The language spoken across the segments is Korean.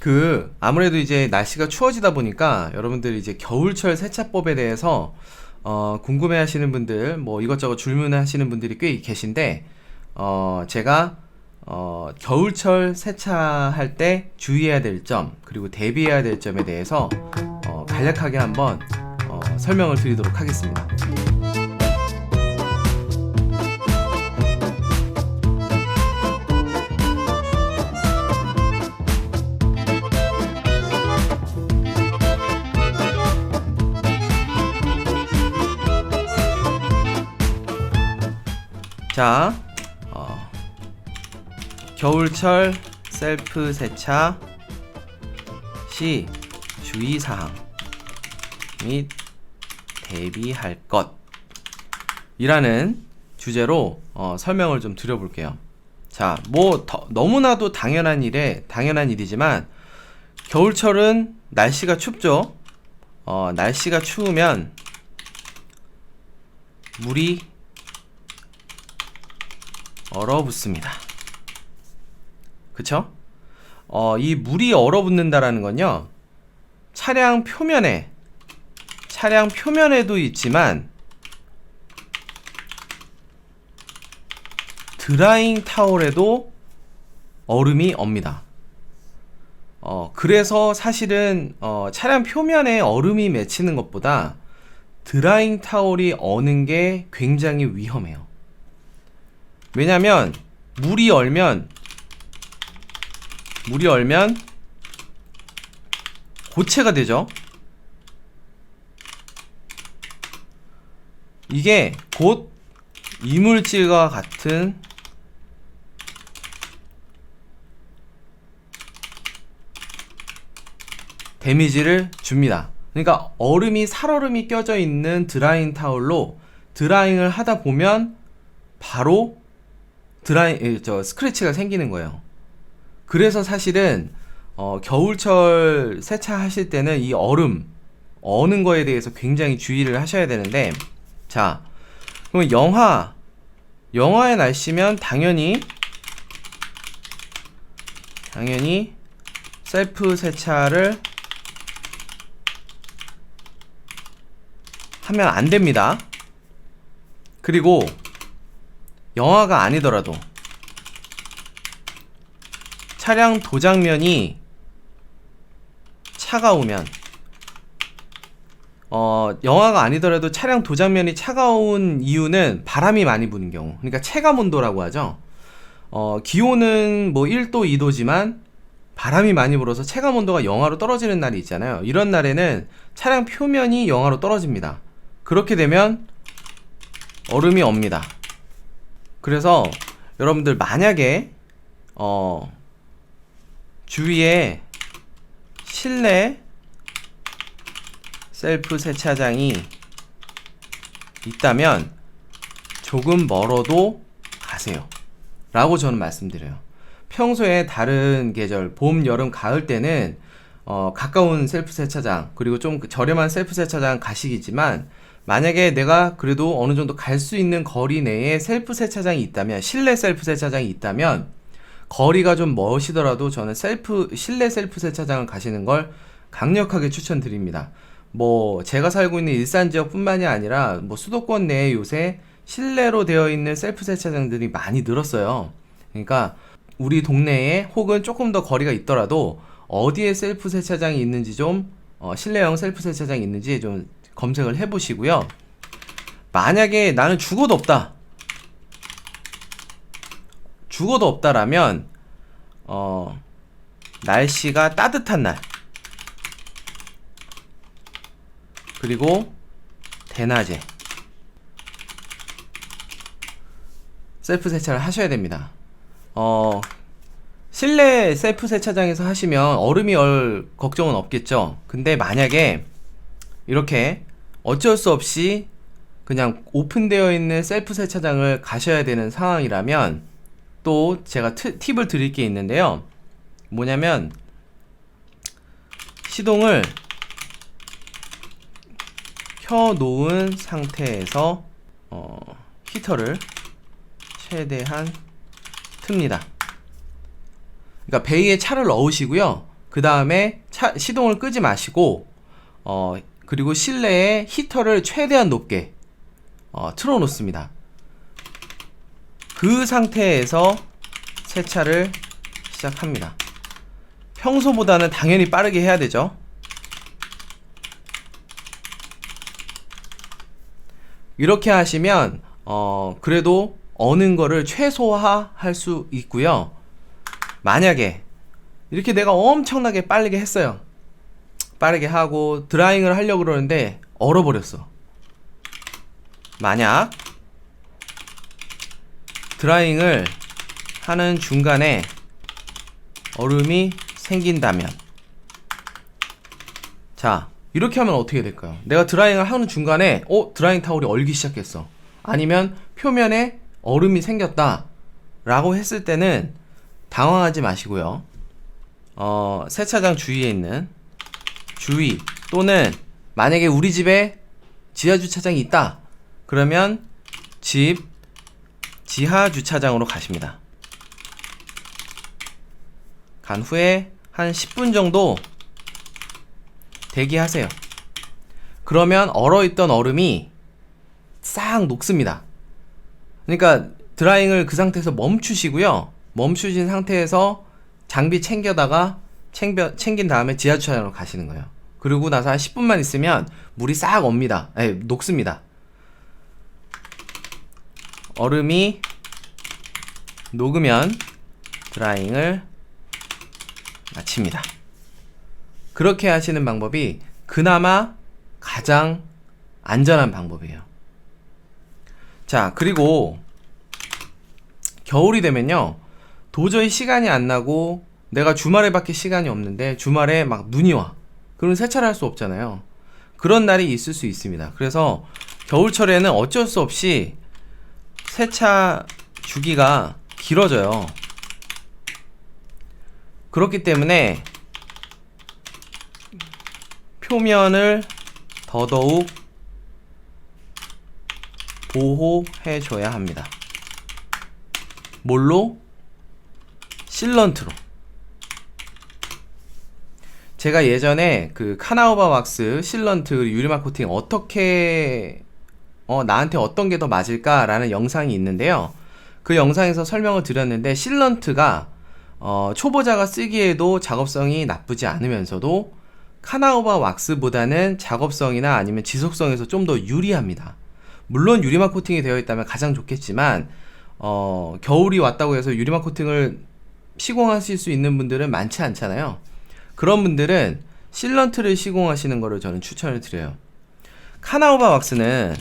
그 아무래도 이제 날씨가 추워지다 보니까 여러분들 이제 겨울철 세차법에 대해서 어, 궁금해하시는 분들 뭐 이것저것 질문하시는 분들이 꽤 계신데 어, 제가 어, 겨울철 세차할 때 주의해야 될 점 그리고 대비해야 될 점에 대해서 어, 간략하게 한번 어, 설명을 드리도록 하겠습니다. 자, 어, 겨울철 셀프 세차 시 주의사항 및 대비할 것 이라는 주제로 어, 설명을 좀 드려볼게요. 자, 뭐 더- 너무나도 당연한 일에 당연한 일이지만 겨울철은 날씨가 춥죠. 어, 날씨가 추우면 물이 얼어붙습니다. 그쵸? 어, 이 물이 얼어붙는다라는 건요, 차량 표면에, 차량 표면에도 있지만, 드라잉 타월에도 얼음이 옵니다. 어, 그래서 사실은, 어, 차량 표면에 얼음이 맺히는 것보다 드라잉 타월이 어는 게 굉장히 위험해요. 왜냐면 물이 얼면 물이 얼면 고체가 되죠. 이게 곧 이물질과 같은 데미지를 줍니다. 그러니까 얼음이 살얼음이 껴져 있는 드라잉 타올로 드라잉을 하다 보면 바로 드라이 에, 저 스크래치가 생기는 거예요. 그래서 사실은 어, 겨울철 세차하실 때는 이 얼음 어는 거에 대해서 굉장히 주의를 하셔야 되는데 자 그럼 영하 영하의 날씨면 당연히 당연히 셀프 세차를 하면 안 됩니다. 그리고 영화가 아니더라도 차량 도장면이 차가우면 어, 영화가 아니더라도 차량 도장면이 차가운 이유는 바람이 많이 부는 경우. 그러니까 체감 온도라고 하죠. 어, 기온은 뭐 1도, 2도지만 바람이 많이 불어서 체감 온도가 영하로 떨어지는 날이 있잖아요. 이런 날에는 차량 표면이 영하로 떨어집니다. 그렇게 되면 얼음이 옵니다. 그래서 여러분들 만약에 어 주위에 실내 셀프 세차장이 있다면 조금 멀어도 가세요. 라고 저는 말씀드려요. 평소에 다른 계절, 봄, 여름, 가을 때는 어, 가까운 셀프 세차장, 그리고 좀 저렴한 셀프 세차장 가시기지만 만약에 내가 그래도 어느 정도 갈 수 있는 거리 내에 셀프 세차장이 있다면, 실내 셀프 세차장이 있다면, 거리가 좀 멀시더라도 저는 셀프, 실내 셀프 세차장을 가시는 걸 강력하게 추천드립니다. 뭐, 제가 살고 있는 일산 지역 뿐만이 아니라, 뭐, 수도권 내에 요새 실내로 되어 있는 셀프 세차장들이 많이 늘었어요. 그러니까, 우리 동네에 혹은 조금 더 거리가 있더라도, 어디에 셀프 세차장이 있는지 좀, 어, 실내형 셀프 세차장이 있는지 좀 검색을 해보시고요. 만약에 나는 죽어도 없다. 죽어도 없다라면, 어, 날씨가 따뜻한 날. 그리고 대낮에 셀프 세차를 하셔야 됩니다. 어, 실내 셀프 세차장에서 하시면 얼음이 얼 걱정은 없겠죠. 근데 만약에 이렇게 어쩔 수 없이 그냥 오픈되어 있는 셀프 세차장을 가셔야 되는 상황이라면 또 제가 트- 팁을 드릴 게 있는데요. 뭐냐면 시동을 켜 놓은 상태에서 어, 히터를 최대한 틉니다. 그러니까 베이에 차를 넣으시고요. 그 다음에 차 시동을 끄지 마시고 어 그리고 실내에 히터를 최대한 높게 어, 틀어놓습니다. 그 상태에서 세차를 시작합니다. 평소보다는 당연히 빠르게 해야 되죠. 이렇게 하시면 어 그래도 어는 거를 최소화할 수 있고요. 만약에 이렇게 내가 엄청나게 빠르게 했어요. 빠르게 하고 드라잉을 하려고 그러는데 얼어버렸어. 만약 드라잉을 하는 중간에 얼음이 생긴다면 자 이렇게 하면 어떻게 될까요? 내가 드라잉을 하는 중간에 어 드라잉 타올이 얼기 시작했어 아니면 표면에 얼음이 생겼다 라고 했을 때는 당황하지 마시고요 어 세차장 주위에 있는 주위 또는 만약에 우리 집에 지하 주차장이 있다 그러면 집 지하 주차장으로 가십니다 간 후에 한 10분 정도 대기하세요. 그러면 얼어있던 얼음이 싹 녹습니다. 그러니까 드라잉을 그 상태에서 멈추시고요. 멈추신 상태에서 장비 챙겨다가 챙겨, 챙긴 다음에 지하주차장으로 가시는 거예요. 그리고 나서 한 10분만 있으면 물이 싹 옵니다. 에 녹습니다. 얼음이 녹으면 드라잉을 마칩니다. 그렇게 하시는 방법이 그나마 가장 안전한 방법이에요. 자, 그리고 겨울이 되면요. 도저히 시간이 안 나고 내가 주말에밖에 시간이 없는데 주말에 막 눈이 와. 그럼 세차를 할 수 없잖아요. 그런 날이 있을 수 있습니다. 그래서 겨울철에는 어쩔 수 없이 세차 주기가 길어져요. 그렇기 때문에 표면을 더더욱 보호해 줘야 합니다. 뭘로? 실런트로. 제가 예전에 그 카나우바 왁스, 실런트, 유리막 코팅 어떻게 어, 나한테 어떤 게 더 맞을까라는 영상이 있는데요. 그 영상에서 설명을 드렸는데 실런트가 어, 초보자가 쓰기에도 작업성이 나쁘지 않으면서도 카나우바 왁스보다는 작업성이나 아니면 지속성에서 좀 더 유리합니다. 물론 유리막 코팅이 되어 있다면 가장 좋겠지만 어, 겨울이 왔다고 해서 유리막 코팅을 시공하실 수 있는 분들은 많지 않잖아요. 그런 분들은 실런트를 시공하시는 것을 저는 추천을 드려요. 카나우바 왁스는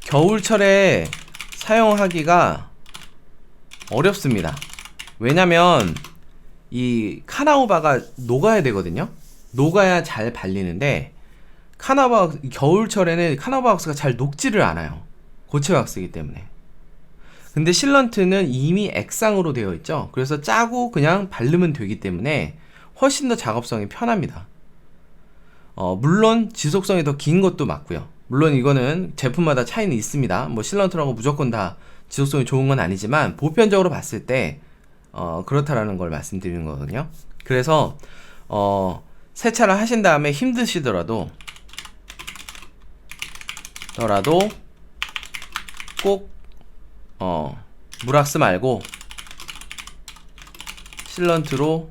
겨울철에 사용하기가 어렵습니다. 왜냐면 이 카나우바가 녹아야 되거든요. 녹아야 잘 발리는데 카나우바 겨울철에는 카나우바 왁스가 잘 녹지를 않아요. 고체 왁스이기 때문에. 근데 실런트는 이미 액상으로 되어 있죠. 그래서 짜고 그냥 바르면 되기 때문에 훨씬 더 작업성이 편합니다. 어, 물론 지속성이 더 긴 것도 맞고요. 물론 이거는 제품마다 차이는 있습니다. 뭐 실런트라고 무조건 다 지속성이 좋은 건 아니지만 보편적으로 봤을 때 어, 그렇다라는 걸 말씀드리는 거거든요. 그래서 어, 세차를 하신 다음에 힘드시더라도 더라도 꼭 어, 물왁스 말고 실런트로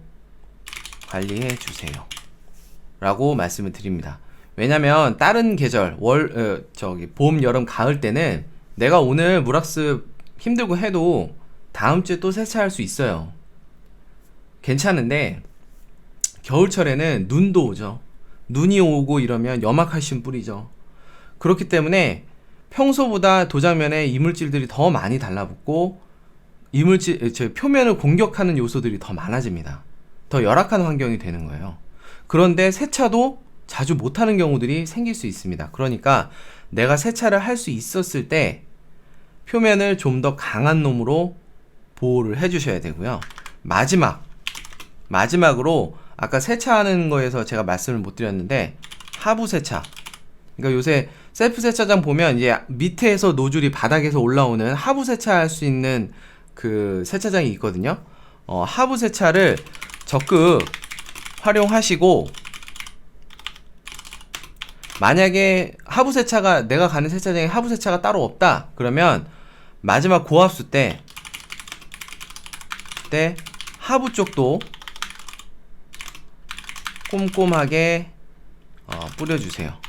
관리해 주세요. 라고 말씀을 드립니다. 왜냐면 다른 계절 월 어, 저기 봄, 여름, 가을 때는 내가 오늘 물왁스 힘들고 해도 다음 주에 또 세차할 수 있어요. 괜찮은데 겨울철에는 눈도 오죠. 눈이 오고 이러면 염화칼슘 뿌리죠. 그렇기 때문에 평소보다 도장면에 이물질들이 더 많이 달라붙고 이물질 저 표면을 공격하는 요소들이 더 많아집니다. 더 열악한 환경이 되는 거예요. 그런데 세차도 자주 못하는 경우들이 생길 수 있습니다. 그러니까 내가 세차를 할 수 있었을 때 표면을 좀 더 강한 놈으로 보호를 해주셔야 되고요. 마지막 마지막으로 아까 세차하는 거에서 제가 말씀을 못 드렸는데 하부 세차. 그러니까 요새 셀프 세차장 보면 이제 밑에서 노즐이 바닥에서 올라오는 하부 세차할 수 있는 그 세차장이 있거든요. 어, 하부 세차를 적극 활용하시고 만약에 하부 세차가 내가 가는 세차장에 하부 세차가 따로 없다 그러면 마지막 고압수 때 때 하부 쪽도 꼼꼼하게 어, 뿌려주세요.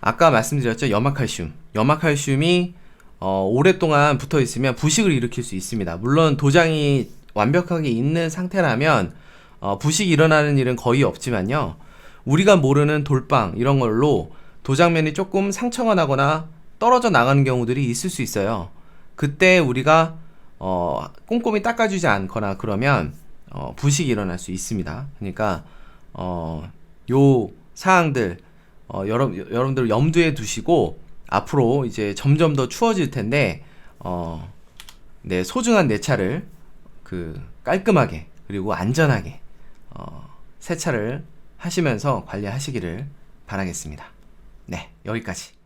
아까 말씀드렸죠 염화칼슘. 염화칼슘이 어, 오랫동안 붙어 있으면 부식을 일으킬 수 있습니다. 물론 도장이 완벽하게 있는 상태라면 어, 부식이 일어나는 일은 거의 없지만요. 우리가 모르는 돌방 이런 걸로 도장면이 조금 상처가 나거나 떨어져 나가는 경우들이 있을 수 있어요. 그때 우리가 어, 꼼꼼히 닦아주지 않거나 그러면 어, 부식이 일어날 수 있습니다. 그러니까 어, 요 사항들 어, 여러, 여러분들 염두에 두시고 앞으로 이제 점점 더 추워질 텐데 어, 네, 소중한 내 차를 그 깔끔하게 그리고 안전하게 어, 세차를 하시면서 관리하시기를 바라겠습니다. 네, 여기까지.